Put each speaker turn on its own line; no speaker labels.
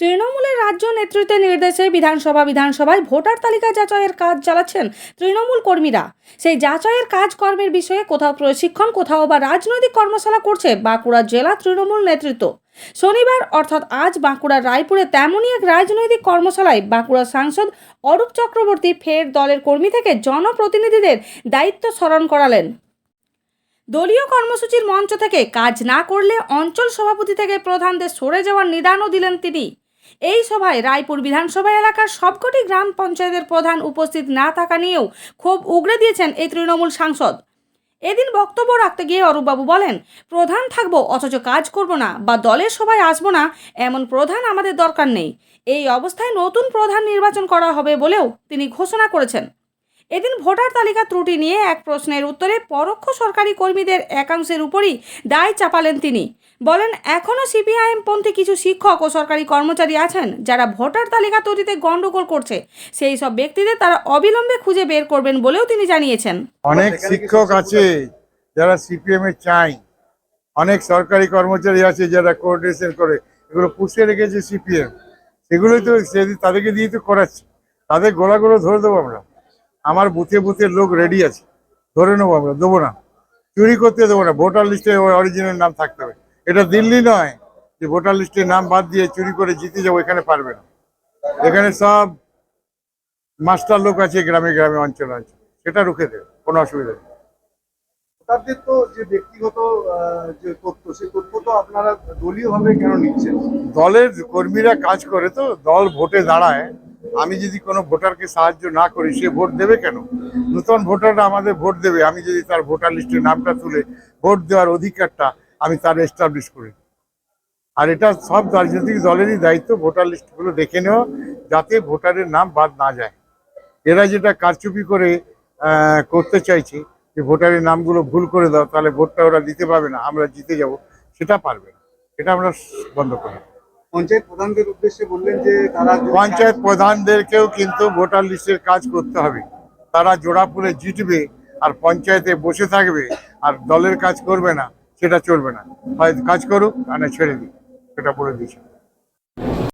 তৃণমূলের রাজ্য নেতৃত্বের নির্দেশে বিধানসভা, বিধানসভায় ভোটার তালিকা যাচাইয়ের কাজ চালাচ্ছেন তৃণমূল কর্মীরা। সেই যাচাইয়ের কাজকর্মের বিষয়ে কোথাও প্রশিক্ষণ, কোথাও বা রাজনৈতিক কর্মশালা করছে বাঁকুড়া জেলা তৃণমূল নেতৃত্ব। শনিবার, অর্থাৎ আজ বাঁকুড়ার রায়পুরে তেমনই এক রাজনৈতিক কর্মশালায় বাঁকুড়া সাংসদ অরূপ চক্রবর্তী ফের দলের কর্মী থেকে জনপ্রতিনিধিদের দায়িত্ব স্মরণ করালেন। দলীয় কর্মসূচির মঞ্চ থেকে কাজ না করলে অঞ্চল সভাপতি থেকে প্রধানদের সরে যাওয়ার নিদানও দিলেন তিনি। এই সভায় রায়পুর বিধানসভা এলাকার সবকটি গ্রাম পঞ্চায়েতের প্রধান উপস্থিত না থাকা নিয়েও ক্ষোভ উগড়ে দিয়েছেন এই তৃণমূল সাংসদ। এদিন বক্তব্য রাখতে গিয়ে অরূপবাবু বলেন, প্রধান থাকব, অথচ কাজ করব না বা দলের সভায় আসব না, এমন প্রধান আমাদের দরকার নেই। এই অবস্থায় নতুন প্রধান নির্বাচন করা হবে বলেও তিনি ঘোষণা করেছেন। এদিন ভোটার তালিকা ত্রুটি নিয়ে এক প্রশ্নের উত্তরে পরোক্ষ সরকারি কর্মীদের একাংশের উপরই দায় চাপালেন তিনি। বলেন এখনও সিপিআইএম পন্থী কিছু শিক্ষক ও সরকারি কর্মচারী আছেন যারা ভোটার তালিকা তৈরিতে গণ্ডগোল করছে। সেই সব ব্যক্তিদের তারা অবিলম্বে খুঁজে বের করবেন বলেও তিনি জানিয়েছেন।
অনেক শিক্ষক আছে যারা সিপিএম এ চাই। অনেক সরকারি কর্মচারী আছে যারা কোঅর্ডিনেশন করে। এগুলো পুষিয়ে রেখেছে সিপিএম। সেগুলোই তো তাদেরকে দিয়ে তো করাচ্ছে। তাদের গোলাগুলো ধরে দেবো আমরা। আমার বুথে বুথে লোক রেডি আছে। ধরে নেব আমরা। দেবো না। চুরি করতে দেবো না। ভোটার লিস্টে অরিজিনাল নাম থাকতে হবে। এটা দিল্লি নয় যে ভোটার লিস্টে নাম বাদ দিয়ে চুরি করে জিতে যাব এখানে পারবে না। এখানে সব মাস্টার লোক আছে গ্রামে গ্রামে অঞ্চল আছে সেটা রুখে দেবে কোনো অসুবিধা নেই।
ভোটারদের তো যে ব্যক্তিগত আহ, যে তথ্য সেই তথ্য তো আপনারা দলীয়ভাবে কেন নিচ্ছেন?
দলের কর্মীরা কাজ করে তো দল ভোটে দাঁড়ায়। আমি যদি কোনো ভোটারকে সাহায্য না করি সে ভোট দেবে কেন? নতুন ভোটাররা আমাদের ভোট দেবে। আমি যদি তার ভোটার লিস্টের নামটা তুলে ভোট দেওয়ার অধিকারটা আমি তার এস্টাবলিশ করি। আর এটা সব রাজনৈতিক দলেরই দায়িত্ব ভোটার লিস্টগুলো দেখে নেওয়া যাতে ভোটারের নাম বাদ না যায়। এরা যেটা কারচুপি করে করতে চাইছে যে ভোটারের নামগুলো ভুল করে দাও তাহলে ভোটটা ওরা দিতে পারবে না আমরা জিতে যাব সেটা পারবে না। এটা আমরা বন্ধ করি।
পঞ্চায়েত প্রধানদের উদ্দেশ্যে বললেন যে তারা
পঞ্চায়েত প্রধানদেরকেও কিন্তু ভোটার লিস্টের কাজ করতে হবে। তারা জোড়াপুরে জিতবে আর পঞ্চায়েতে বসে থাকবে আর দলের কাজ করবে না। সেটা চলবে না। হয় কাজ করুক আর না ছেড়ে দিই সেটা বলে দিয়েছে।